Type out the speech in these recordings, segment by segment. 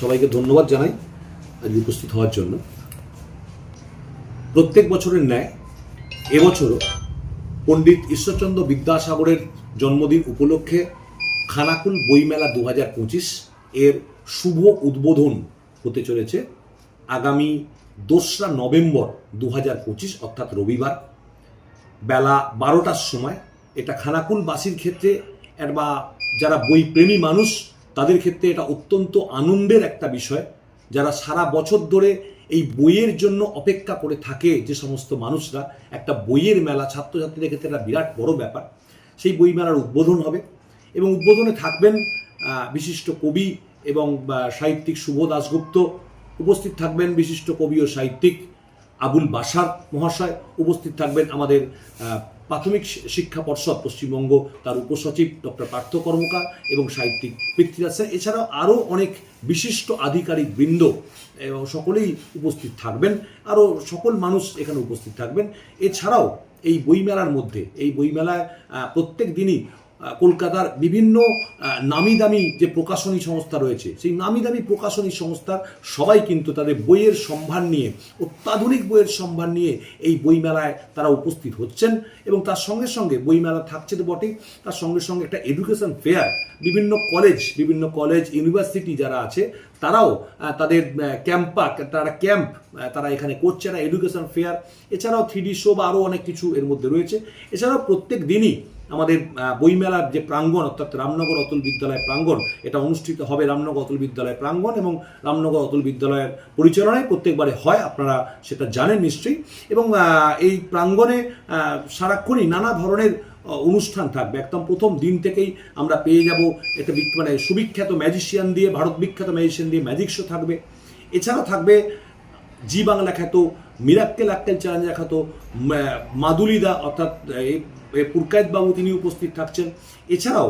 সবাইকে ধন্যবাদ জানাই আজ উপস্থিত হওয়ার জন্য। প্রত্যেক বছরের ন্যায়, এবছরও পণ্ডিত ঈশ্বরচন্দ্র বিদ্যাসাগরের জন্মদিন উপলক্ষে খানাকুল বইমেলা দু হাজার পঁচিশ এর শুভ উদ্বোধন হতে চলেছে আগামী দোসরা নভেম্বর দু হাজার পঁচিশ, অর্থাৎ রবিবার। বেলা বারোটার সময় এটা খানাকুলবাসীর ক্ষেত্রে বা যারা বই প্রেমী মানুষ তাদের ক্ষেত্রে এটা অত্যন্ত আনন্দের একটা বিষয়। যারা সারা বছর ধরে এই বইয়ের জন্য অপেক্ষা করে থাকে যে সমস্ত মানুষরা, একটা বইয়ের মেলা, ছাত্রছাত্রীদের ক্ষেত্রে একটা বিরাট বড় ব্যাপার। সেই বই মেলার উদ্বোধন হবে এবং উদ্বোধনে থাকবেন বিশিষ্ট কবি এবং সাহিত্যিক শুভ দাশগুপ্ত। উপস্থিত থাকবেন বিশিষ্ট কবি ও সাহিত্যিক আবুল বাসার মহাশয়। উপস্থিত থাকবেন আমাদের প্রাথমিক শিক্ষা পর্ষদ পশ্চিমবঙ্গ, তার উপসচিব ডক্টর পার্থ কর্মকার এবং সাহিত্যিক পৃথ্বীরাজ স্যার। এছাড়াও আরও অনেক বিশিষ্ট আধিকারিক বৃন্দ এবং সকলেই উপস্থিত থাকবেন। আরও সকল মানুষ এখানে উপস্থিত থাকবেন। এছাড়াও এই বইমেলার মধ্যে, এই বইমেলায় প্রত্যেক দিনই কলকাতার বিভিন্ন নামি দামি যে প্রকাশনী সংস্থা রয়েছে, সেই নামি দামি প্রকাশনী সংস্থার সবাই কিন্তু তাদের বইয়ের সম্ভার নিয়ে, অত্যাধুনিক বইয়ের সম্ভার নিয়ে এই বইমেলায় তারা উপস্থিত হচ্ছেন এবং তার সঙ্গে সঙ্গে বইমেলা থাকছে তো বটেই, তার সঙ্গে সঙ্গে একটা এডুকেশন ফেয়ার বিভিন্ন কলেজ বিভিন্ন কলেজ ইউনিভার্সিটি যারা আছে, তারাও তাদের ক্যাম্পা তারা ক্যাম্প তারা এখানে করছে না এডুকেশন ফেয়ার এছাড়াও থ্রি শো বা আরও অনেক কিছু এর মধ্যে রয়েছে, এছাড়াও প্রত্যেক দিনই আমাদের বইমেলার যে প্রাঙ্গণ, অর্থাৎ রামনগর অতুল বিদ্যালয় প্রাঙ্গণ, এটা অনুষ্ঠিত হবে রামনগর অতুল বিদ্যালয় প্রাঙ্গণ এবং রামনগর অতুল বিদ্যালয়ের পরিচালনায় প্রত্যেকবারে হয়, আপনারা সেটা জানেন নিশ্চয়ই। এবং এই প্রাঙ্গণে সারাক্ষণই নানা ধরনের অনুষ্ঠান থাকবে। একদম প্রথম দিন থেকেই আমরা পেয়ে যাব বিক- মানে সুবিখ্যাত ম্যাজিশিয়ান দিয়ে, ভারত বিখ্যাত ম্যাজিশিয়ান দিয়ে ম্যাজিক শো থাকবে। এছাড়াও থাকবে জি বাংলা খ্যাত, মিরাক্কেল আক্কেল চ্যালেঞ্জার খ্যাত মাদুলিদা, অর্থাৎ বাবু তিনি উপস্থিত থাকছেন। এছাড়াও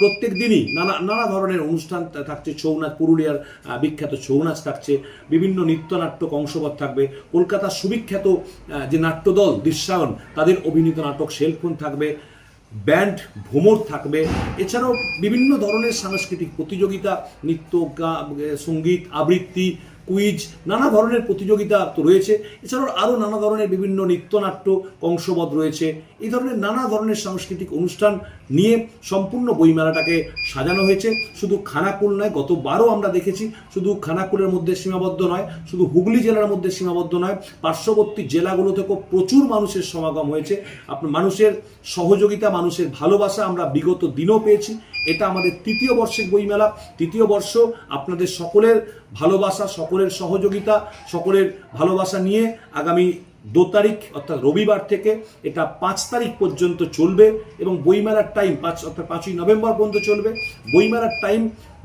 প্রত্যেক দিনই নানা নানা ধরনের অনুষ্ঠান থাকছে। ছৌ নাচ পুরুলিয়ার বিখ্যাত ছৌ নাচ থাকছে। বিভিন্ন নৃত্যনাট্য অংশবদ্ধ থাকবে। কলকাতার সুবিখ্যাত যে নাট্যদল দৃশ্যায়ন, তাদের অভিনীত নাটক সেলফোন থাকবে। ব্যান্ড ভ্রমর থাকবে। এছাড়াও বিভিন্ন ধরনের সাংস্কৃতিক প্রতিযোগিতা, নৃত্য সংগীত, আবৃত্তি কুইজ, নানা ধরনের প্রতিযোগিতা তো রয়েছে। এছাড়াও আরও নানা ধরনের বিভিন্ন নৃত্যনাট্য, কংসবধ রয়েছে। এই ধরনের নানা ধরনের সাংস্কৃতিক অনুষ্ঠান নিয়ে সম্পূর্ণ বইমেলাটাকে সাজানো হয়েছে। শুধু খানাকুল নয়, গতবারও আমরা দেখেছি, শুধু খানাকুলের মধ্যে সীমাবদ্ধ নয়, শুধু হুগলি জেলার মধ্যে সীমাবদ্ধ নয়, পার্শ্ববর্তী জেলাগুলো থেকেও প্রচুর মানুষের সমাগম হয়েছে। আপনার মানুষের সহযোগিতা, মানুষের ভালোবাসা আমরা বিগত দিনও পেয়েছি। এটা আমাদের তৃতীয় বর্ষের বইমেলা। তৃতীয় বর্ষ আপনাদের সকলের ভালোবাসা সকলের সহযোগিতা, সকলের ভালোবাসা নিয়ে আগামী দু তারিখ, অর্থাৎ রবিবার থেকে এটা পাঁচ তারিখ পর্যন্ত চলবে এবং বইমেলার টাইম পাঁচ, অর্থাৎ পাঁচই নভেম্বর পর্যন্ত চলবে। বইমেলার টাইম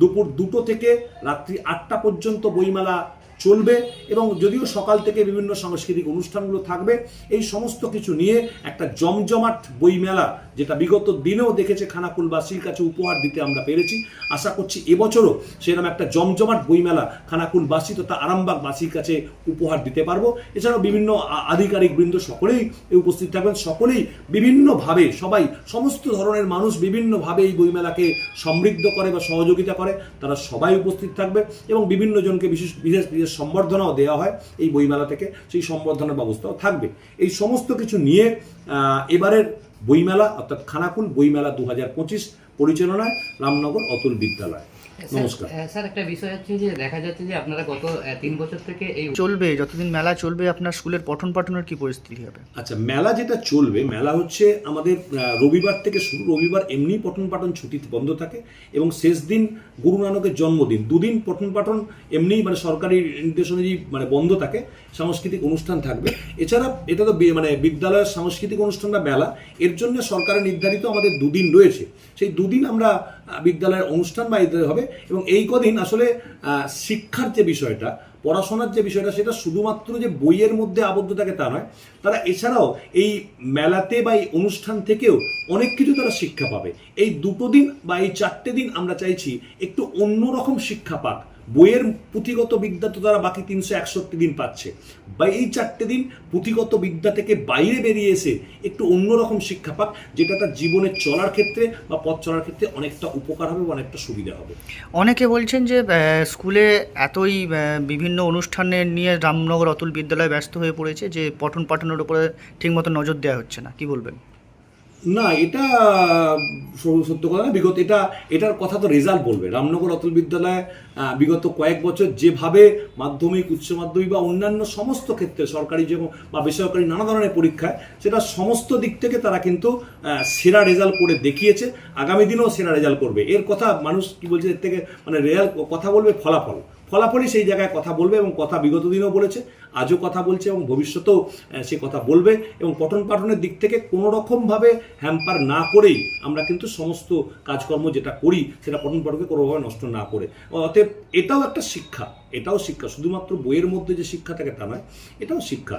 দুপুর দুটো থেকে রাত্রি আটটা পর্যন্ত বইমেলা চলবে এবং যদিও সকাল থেকে বিভিন্ন সাংস্কৃতিক অনুষ্ঠানগুলো থাকবে, এই সমস্ত কিছু নিয়ে একটা জমজমাট বইমেলা যেটা বিগত দিনেও দেখেছে খানাকুলবাসীর কাছে উপহার দিতে আমরা পেরেছি। আশা করছি এবছরও সেরকম একটা জমজমাট বইমেলা খানাকুলবাসী তথা আরামবাগবাসীর কাছে উপহার দিতে পারব। এছাড়াও বিভিন্ন আধিকারিক বৃন্দ সকলেই উপস্থিত থাকবেন। সকলেই বিভিন্নভাবে, সবাই সমস্ত ধরনের মানুষ বিভিন্নভাবে এই বইমেলাকে সমৃদ্ধ করে বা সহযোগিতা করে, তারা সবাই উপস্থিত থাকবে এবং বিভিন্ন জনকে বিশেষ বিশেষ বিশেষ সম্বর্ধনাও দেওয়া হয় এই বইমেলা থেকে। সেই সম্বর্ধনার ব্যবস্থাও থাকবে। এই সমস্ত কিছু নিয়ে এবারের বইমেলা অর্থাৎ খানাকুল বইমেলা দু হাজার পঁচিশ পরিচালনায় রামনগর অতুল বিদ্যালয়। নমস্কার। স্যার একটা বিষয় হচ্ছে যে দেখা যাচ্ছে যে আপনারা গত তিন বছর থেকে এই চলবে যতদিন মেলা চলবে আপনার স্কুলের পঠন পাঠনের কি পরিস্থিতি হবে? আচ্ছা মেলা যেটা চলবে মেলা হচ্ছে আমাদের রবিবার থেকে শুরু রবিবার এমনি পঠন পাঠন ছুটি বন্ধ থাকে এবং শেষ দিন গুরু নানকের জন্মদিন। দুদিন পঠন পাঠন এমনি মানে সরকারি নির্দেশ অনুযায়ী মানে বন্ধ থাকে সাংস্কৃতিক অনুষ্ঠান থাকবে। এছাড়া এটা তো মানে বিদ্যালয়ের সাংস্কৃতিক অনুষ্ঠান বা মেলা এর জন্য সরকারের নির্ধারিত আমাদের দুদিন রয়েছে। সেই দুদিন আমরা বিদ্যালয়ের অনুষ্ঠান বা হবে এবং এই কদিন আসলে শিক্ষার যে বিষয়টা, পড়াশোনার যে বিষয়টা, সেটা শুধুমাত্র যে বইয়ের মধ্যে আবদ্ধ থাকে তা নয়, তারা এছাড়াও এই মেলাতে বা এই অনুষ্ঠান থেকেও অনেক কিছু তারা শিক্ষা পাবে। এই দুটো দিন বা এই চারটে দিন আমরা চাইছি একটু অন্যরকম শিক্ষা পাক। বইয়ের পুঁথিগত বিদ্যা তো তারা বাকি তিনশো একষট্টি দিন পাচ্ছে। বা এই চারটে দিন পুঁথিগত বিদ্যা থেকে বাইরে বেরিয়ে এসে একটু অন্যরকম শিক্ষা পাক, যেটা তার জীবনে চলার ক্ষেত্রে বা পথ চলার ক্ষেত্রে অনেকটা উপকার হবে বা অনেকটা সুবিধা হবে। অনেকে বলছেন যে স্কুলে এতই বিভিন্ন অনুষ্ঠানে নিয়ে রামনগর অতুল বিদ্যালয় ব্যস্ত হয়ে পড়েছে যে পঠন পাঠনের উপরে ঠিকমতো নজর দেওয়া হচ্ছে না। কি বলবেন? না, এটা, সত্য কথা না, বিগত এটা, এটার কথা তো রেজাল্ট বলবে। রামনগর অতুল বিদ্যালয়ে বিগত কয়েক বছর যেভাবে মাধ্যমিক, উচ্চ মাধ্যমিক বা অন্যান্য সমস্ত ক্ষেত্রে সরকারি যে, বা বেসরকারি নানা ধরনের পরীক্ষায়, সেটা সমস্ত দিক থেকে তারা কিন্তু সেরা রেজাল্ট করে দেখিয়েছে। আগামী দিনেও সেরা রেজাল্ট করবে। এর কথা মানুষ কি বলছে, এর থেকে মানে রেজাল্ট কথা বলবে ফলাফল। ফলাফলই সেই জায়গায় কথা বলবে এবং কথা বিগত দিনেও বলেছে, আজও কথা বলছে এবং ভবিষ্যতেও সে কথা বলবে এবং পঠন পাঠনের দিক থেকে কোনো রকমভাবে হ্যাম্পার না করেই আমরা কিন্তু সমস্ত কাজকর্ম যেটা করি সেটা পঠন পাঠনকে কোনোভাবে নষ্ট না করে। অতএব এটাও একটা শিক্ষা, এটাও শিক্ষা। শুধুমাত্র বইয়ের মধ্যে যে শিক্ষা থাকে তা নয়, এটাও শিক্ষা।